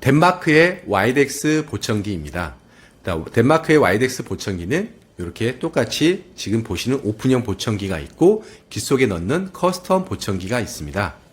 덴마크의 와이덱스 보청기입니다. 덴마크의 와이덱스 보청기는 이렇게 똑같이 지금 보시는 오픈형 보청기가 있고 귀 속에 넣는 커스텀 보청기가 있습니다.